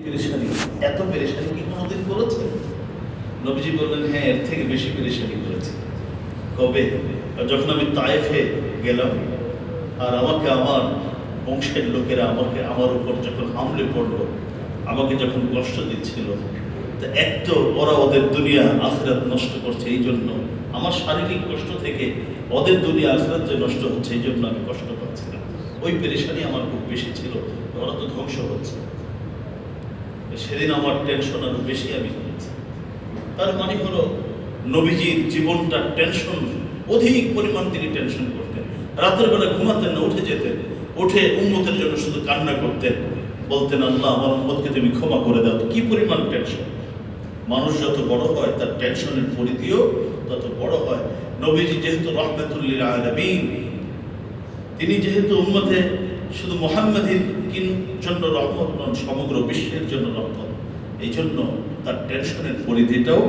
এত পেরেশানি কি কোনোদিন করেছে নবীজি বললেন হ্যাঁ এর থেকে বেশি পেরেশানি করেছে। কবে? যখন আমি তায়েফে গেলাম, আর আমাকে আমার বংশের লোকেরা আমাকে, আমার উপর যখন হামলে পড়ল, আমাকে যখন কষ্ট দিচ্ছিল, তো এক তো ওরা ওদের দুনিয়া, আখরাত নষ্ট করছে এই জন্য। আমার শারীরিক কষ্ট থেকে ওদের দুনিয়া, আখরাত যে নষ্ট হচ্ছে, এই জন্য আমি কষ্ট পাচ্ছিলাম। ওই পেরেশানি আমার খুব বেশি ছিল, ওরা তো ধ্বংস হচ্ছে। সেদিন আমার টেনশন আরও বেশি আমি করেছি। তার মানে হলো, নবীজির জীবনটা টেনশন অধিক পরিমাণ তিনি টেনশন করতেন। রাতের বেলা ঘুমাতেন না উঠে যেতেন, উঠে উন্মতের জন্য শুধু কান্না করতেন। বলতেন, আল্লাহ, আমার উন্মতকে তুমি ক্ষমা করে দাও। কি পরিমাণ টেনশন মানুষ যত বড় হয়, তার টেনশনের পরিধিও তত বড় হয়। নবীজি যেহেতু রহমতুল্লিল আলমিন, তিনি যেহেতু উম্মতে শুধু মোহাম্মদের জন্য রহমত নন, সমগ্র বিশ্বের জন্য রহমত। এই জন্য তার টেনশনের পরিধিটাও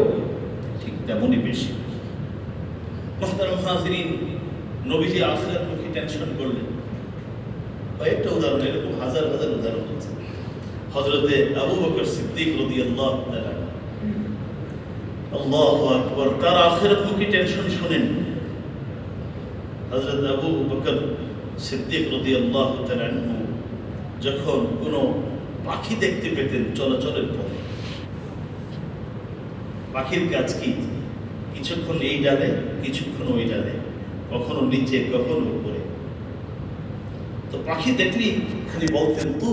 ঠিক তেমনই বেশি। নবীজি আখরাতমুখী টেনশন করলেন। কয়েকটা উদাহরণ, এরকম হাজার হাজার উদাহরণ আছে। হজরতে আবু বকর সিদ্দিক রদি আল্লাহ আল্লাহ আকবর তার আখরাতমুখী টেনশন শুনেন? হজরত আবু বকর সিদ্দিক রদি আল্লাহ যখন কোনো পাখি দেখতে পেতেন চলাচলের পথে, পাখির কাজ কি? কিছুক্ষণ এই ডালে, কিছুক্ষণ ওই ডালে, কখনো নিচে, কখনো উপরে। তো পাখি দেখলেই খালি বলতেন তু